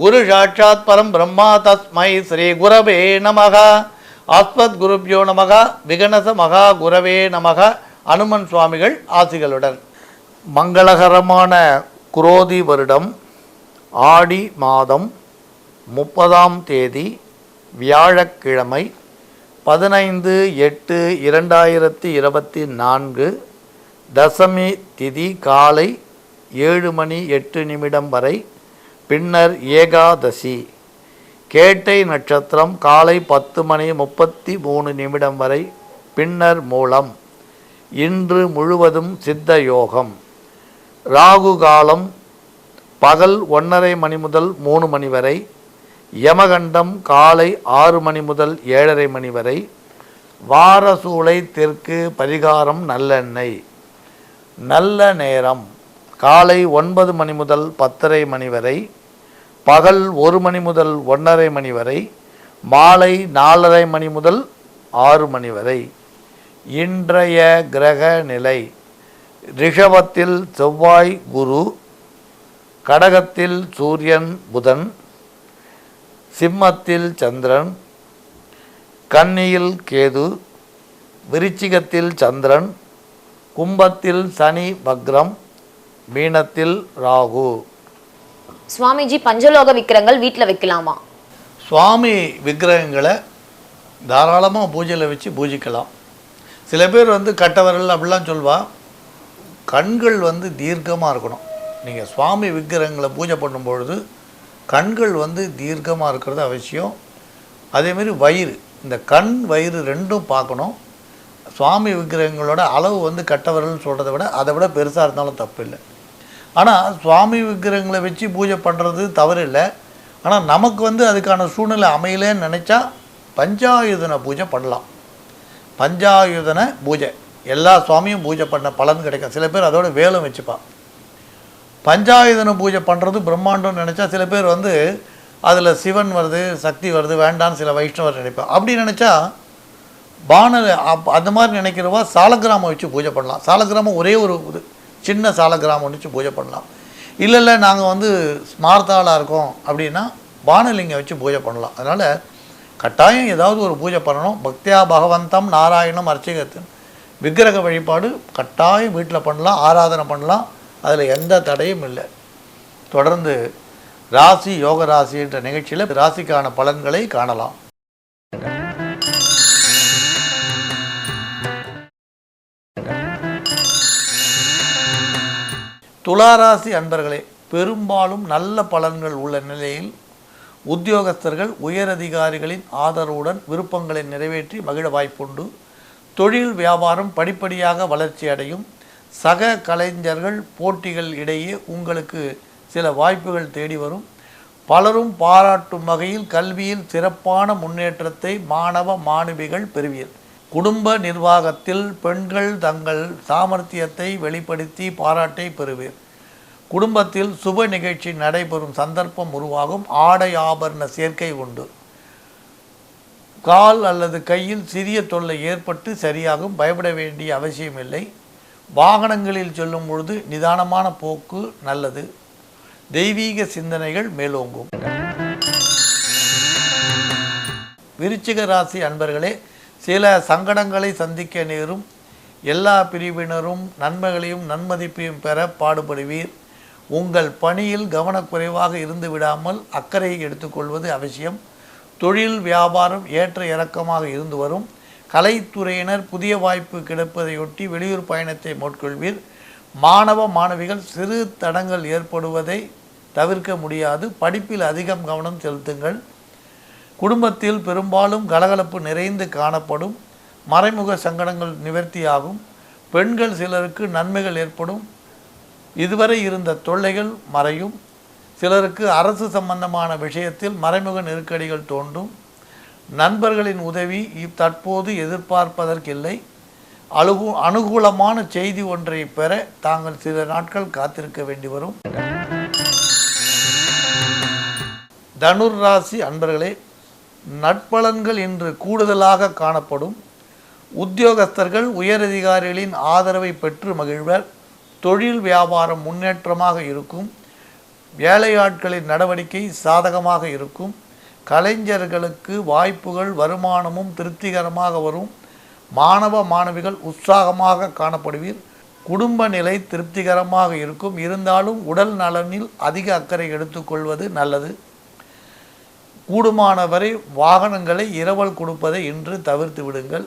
குரு சாட்சாத் பரம் பிரம்மா தஸ்மை ஸ்ரீ குரவே நமக. ஆஸ்மத் குருப்யோ நமக விகனச மகா குரவே நமக. அனுமன் சுவாமிகள் ஆசிகளுடன். மங்களகரமான குரோதி வருடம் ஆடி மாதம் முப்பதாம் தேதி வியாழக்கிழமை பதினைந்து எட்டு இரண்டாயிரத்தி இருபத்தி நான்கு தசமி திதி காலை ஏழு மணி எட்டு நிமிடம் வரை பின்னர் ஏகாதசி. கேட்டை நட்சத்திரம் காலை பத்து மணி முப்பத்தி மூணு நிமிடம் வரை பின்னர் மூலம். இன்று முழுவதும் சித்த யோகம். ராகு காலம் பகல் ஒன்றரை மணி முதல் மூணு மணி வரை. யமகண்டம் காலை ஆறு மணி முதல் ஏழரை மணி வரை. வாரசூளை தெற்கு பரிகாரம் நல்லெண்ணெய். நல்ல நேரம். காலை ஒன்பது மணி முதல் பத்தரை மணி வரை. பகல் ஒரு மணி முதல் ஒன்றரை மணி வரை மாலை நாலரை மணி முதல் ஆறு மணி வரை. இன்றைய கிரக நிலை ரிஷபத்தில் செவ்வாய் குரு கடகத்தில் சூரியன் புதன் சிம்மத்தில் சந்திரன் கன்னியில் கேது விருச்சிகத்தில் சந்திரன் கும்பத்தில் சனி வக்ரம் மீனத்தில் ராகு. சுவாமிஜி பஞ்சலோக விக்கிரங்கள் வீட்டில் வைக்கலாமா? சுவாமி விக்கிரகங்களை தாராளமாக பூஜையில் வச்சு பூஜிக்கலாம். சில பேர் வந்து கட்டவரல் அப்படிலாம் சொல்வா கண்கள் வந்து தீர்க்கமாக இருக்கணும். நீங்கள் சுவாமி விக்கிரகங்களை பூஜை பண்ணும்பொழுது கண்கள் வந்து தீர்க்கமாக இருக்கிறது அவசியம். அதேமாரி வயிறு இந்த கண் வயிறு ரெண்டும் பார்க்கணும். சுவாமி விக்கிரகங்களோட அளவு வந்து கட்டவரல்னு சொல்கிறத விட அதை விட பெருசாக இருந்தாலும் தப்பு இல்லை ஆனால் சுவாமி விக்கிரகங்களை வச்சு பூஜை பண்ணுறது தவறு இல்லை ஆனால் நமக்கு வந்து அதுக்கான சூழ்நிலை அமையலன்னு நினச்சா பஞ்சாயுதன பூஜை பண்ணலாம். பஞ்சாயுதன பூஜை. எல்லா சுவாமியும் பூஜை பண்ண பலன் கிடைக்கும். சில பேர் அதோட வேலும் வச்சுப்பான் பஞ்சாயுதன பூஜை பண்ணுறது பிரம்மாண்டம்னு நினச்சா சில பேர் வந்து அதில் சிவன் வருது சக்தி வருது வேண்டான்னு சில வைஷ்ணவர் நினைப்பேன் அப்படி நினச்சா பானல் அப் அந்த மாதிரி நினைக்கிறவா சாலக்கிராமம் வச்சு பூஜை பண்ணலாம். சாலக்கிராமம் ஒரே ஒரு இது. சின்ன சாலக்கிராமம் வச்சு பூஜை பண்ணலாம். இல்லை இல்லை நாங்கள் வந்து ஸ்மார்த்தாளாக இருக்கோம் அப்படின்னா வானலிங்கம் வச்சு பூஜை பண்ணலாம். அதனால் கட்டாயம் ஏதாவது ஒரு பூஜை பண்ணணும். பக்தியா பகவந்தம் நாராயணம் அர்ச்சகத்தின். விக்கிரக வழிபாடு கட்டாயம் வீட்டில் பண்ணலாம் ஆராதனை பண்ணலாம். அதில் எந்த தடையும் இல்லை. தொடர்ந்து ராசி யோக ராசி என்ற நிகழ்ச்சியில் ராசிக்கான பலன்களை காணலாம். துளாராசி அன்பர்களே பெரும்பாலும் நல்ல பலன்கள் உள்ள நிலையில் உத்தியோகஸ்தர்கள் உயரதிகாரிகளின் ஆதரவுடன் விருப்பங்களை நிறைவேற்றி மகிழ வாய்ப்புண்டு. தொழில் வியாபாரம் படிப்படியாக வளர்ச்சி அடையும். சக கலைஞர்கள் போட்டிகள் இடையே உங்களுக்கு சில வாய்ப்புகள் தேடி வரும். பலரும் பாராட்டும் வகையில் கல்வியில் சிறப்பான முன்னேற்றத்தை மாணவ மாணவிகள் பெறுவீர்கள். குடும்ப நிர்வாகத்தில் பெண்கள் தங்கள் சாமர்த்தியத்தை வெளிப்படுத்தி பாராட்டை பெறுவீர் குடும்பத்தில் சுப நிகழ்ச்சி நடைபெறும் சந்தர்ப்பம் உருவாகும். ஆடை ஆபரண சேர்க்கை உண்டு. கால் அல்லது கையில் சிறிய தொல்லை ஏற்பட்டு சரியாகும். பயப்பட வேண்டிய அவசியமில்லை வாகனங்களில் செல்லும் பொழுது நிதானமான போக்கு நல்லது. தெய்வீக சிந்தனைகள் மேலோங்கும். விருச்சிக ராசி அன்பர்களே சில சங்கடங்களை சந்திக்க நேரும் எல்லா பிரிவினரும் நன்மைகளையும் நன்மதிப்பையும் பெற பாடுபடுவீர். உங்கள் பணியில் கவனக்குறைவாக இருந்து விடாமல் அக்கறையை எடுத்துக்கொள்வது அவசியம். தொழில் வியாபாரம் ஏற்ற இறக்கமாக இருந்து வரும். கலைத்துறையினர் புதிய வாய்ப்பு கிடைப்பதையொட்டி வெளியூர் பயணத்தை மேற்கொள்வீர். மாணவ மாணவிகள் சிறு தடங்கள் ஏற்படுவதை தவிர்க்க முடியாது. படிப்பில் அதிகம் கவனம் செலுத்துங்கள். குடும்பத்தில் பெரும்பாலும் கலகலப்பு நிறைந்து காணப்படும் மறைமுக சங்கடங்கள் நிவர்த்தியாகும் பெண்கள் சிலருக்கு நன்மைகள் ஏற்படும். இதுவரை இருந்த தொல்லைகள் மறையும். சிலருக்கு அரசு சம்பந்தமான விஷயத்தில் மறைமுக நெருக்கடிகள் தோன்றும். நண்பர்களின் உதவி தற்போது எதிர்பார்ப்பதற்கில்லை. அழுகு அனுகூலமான செய்தி ஒன்றை பெற தாங்கள் சில நாட்கள் காத்திருக்க வேண்டி வரும். தனுர் ராசி அன்பர்களே நட்பலன்கள் இன்று கூடுதலாக காணப்படும். உத்தியோகஸ்தர்கள் உயரதிகாரிகளின் ஆதரவை பெற்று மகிழ்வர். தொழில் வியாபாரம் முன்னேற்றமாக இருக்கும். வேலையாட்களின் நடவடிக்கை சாதகமாக இருக்கும். கலைஞர்களுக்கு வாய்ப்புகள் வருமானமும் திருப்திகரமாக வரும். மாணவ மாணவிகள் உற்சாகமாக காணப்படுவீர். குடும்ப நிலை திருப்திகரமாக இருக்கும். இருந்தாலும் உடல் நலனில் அதிக அக்கறை எடுத்துக்கொள்வது நல்லது. கூடுமானவரை வாகனங்களை இரவல் கொடுப்பதை இன்று தவிர்த்து விடுங்கள்.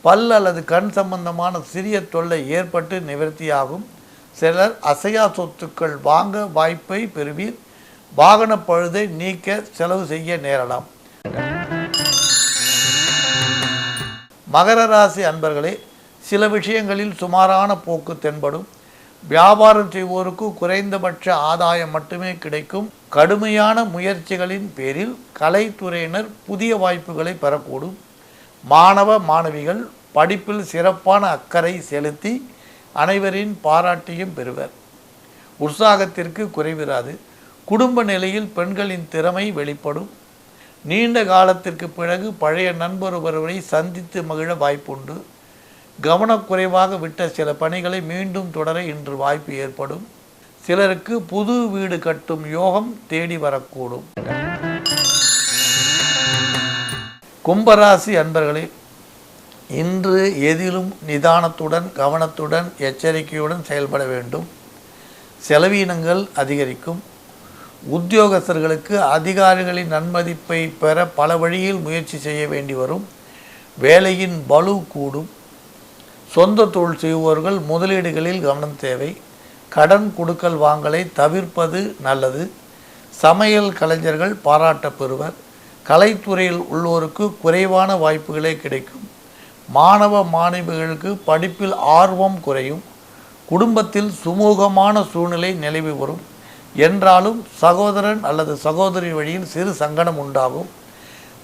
பல் அல்லது கண் சம்பந்தமான சிறிய தொல்லை ஏற்பட்டு நிவர்த்தியாகும். சிலர் அசையா சொத்துக்கள் வாங்க வாய்ப்பை பெறுவீர். வாகன பழுதை நீக்க செலவு செய்ய நேரலாம். மகர ராசி அன்பர்களே சில விஷயங்களில் சுமாரான போக்கு தென்படும். வியாபாரம் செய்வோருக்கு குறைந்தபட்ச ஆதாயம் மட்டுமே கிடைக்கும். கடுமையான முயற்சிகளின் பேரில் கலைத்துறையினர் புதிய வாய்ப்புகளை பெறக்கூடும். மாணவ மாணவிகள் படிப்பில் சிறப்பான அக்கறை செலுத்தி அனைவரின் பாராட்டியும் பெறுவர். உற்சாகத்திற்கு குறைவிராது. குடும்ப நிலையில் பெண்களின் திறமை வெளிப்படும். நீண்ட காலத்திற்கு பிறகு பழைய நண்பர் ஒருவரை சந்தித்து மகிழ வாய்ப்புண்டு. கவனக்குறைவாக விட்ட சில பணிகளை மீண்டும் தொடர இன்று வாய்ப்பு ஏற்படும். சிலருக்கு புது வீடு கட்டும் யோகம் தேடி வரக்கூடும். கும்பராசி அன்பர்களே இன்று எதிலும் நிதானத்துடன் கவனத்துடன் எச்சரிக்கையுடன் செயல்பட வேண்டும். செலவீனங்கள் அதிகரிக்கும். உத்தியோகஸ்தர்களுக்கு அதிகாரிகளின் நன்மதிப்பை பெற பல வழியில் முயற்சி செய்ய வேண்டி வரும். வேலையின் பலு கூடும். சொந்த தொழில் செய்பவர்கள் முதலீடுகளில் கவனம் தேவை. கடன் கொடுக்கல் வாங்கலை தவிர்ப்பது நல்லது. சமையல் கலைஞர்கள் பாராட்ட பெறுவர். கலைத்துறையில் உள்ளோருக்கு குறைவான வாய்ப்புகளே கிடைக்கும். மாணவ மாணவிகளுக்கு படிப்பில் ஆர்வம் குறையும். குடும்பத்தில் சுமூகமான சூழ்நிலை நிலவி வரும். என்றாலும் சகோதரன் அல்லது சகோதரி வழியில் சிறு சங்கடம் உண்டாகும்.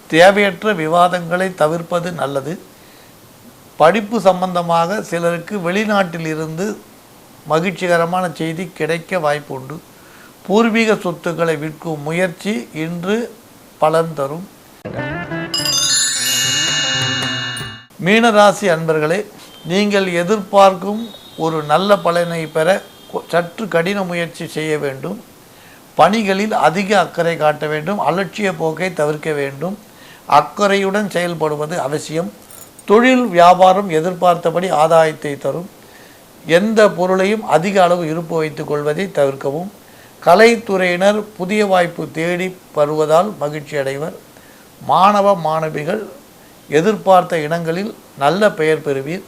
தேவையற்ற விவாதங்களை தவிர்ப்பது நல்லது. படிப்பு சம்பந்தமாக சிலருக்கு வெளிநாட்டில் இருந்து மகிழ்ச்சிகரமான செய்தி கிடைக்க வாய்ப்புண்டு. பூர்வீக சொத்துக்களை விற்கும் முயற்சி இன்று பலன் தரும். மீனராசி அன்பர்களே நீங்கள் எதிர்பார்க்கும் ஒரு நல்ல பலனை பெற சற்று கடின முயற்சி செய்ய வேண்டும். பணிகளில் அதிக அக்கறை காட்ட வேண்டும். அலட்சிய போக்கை தவிர்க்க வேண்டும். அக்கறையுடன் செயல்படுவது அவசியம். தொழில் வியாபாரம் எதிர்பார்த்தபடி ஆதாயத்தை தரும். எந்த பொருளையும் அதிக அளவு இருப்பு வைத்துக் கொள்வதை தவிர்க்கவும். கலைத்துறையினர் புதிய வாய்ப்பு தேடி வருவதால் மகிழ்ச்சி அடைவர். மாணவ மாணவிகள் எதிர்பார்த்த இடங்களில் நல்ல பெயர் பெறுவீர்.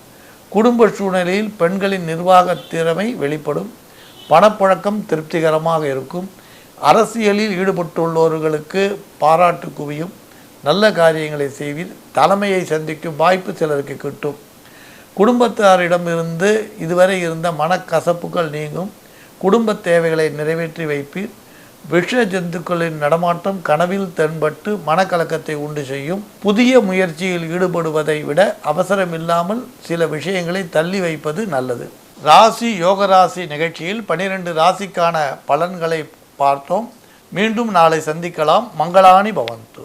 குடும்ப சூழ்நிலையில் பெண்களின் நிர்வாக திறமை வெளிப்படும். பணப்பழக்கம் திருப்திகரமாக இருக்கும். அரசியலில் ஈடுபட்டுள்ளவர்களுக்கு பாராட்டு குவியும். நல்ல காரியங்களை செய்வீர். தலைமையை சந்திக்கும் வாய்ப்பு சிலருக்கு கிட்டும். குடும்பத்தாரிடமிருந்து இதுவரை இருந்த மனக்கசப்புகள் நீங்கும். குடும்ப தேவைகளை நிறைவேற்றி வைப்பீர். விஷ ஜந்துக்களின் நடமாட்டம் கனவில் தென்பட்டு மனக்கலக்கத்தை உண்டு செய்யும். புதிய முயற்சியில் ஈடுபடுவதை விட அவசரமில்லாமல் சில விஷயங்களை தள்ளி வைப்பது நல்லது. ராசி யோகராசி நிகழ்ச்சியில் பனிரெண்டு ராசிக்கான பலன்களை பார்த்தோம். மீண்டும் நாளை சந்திக்கலாம். மங்களானி பவந்து.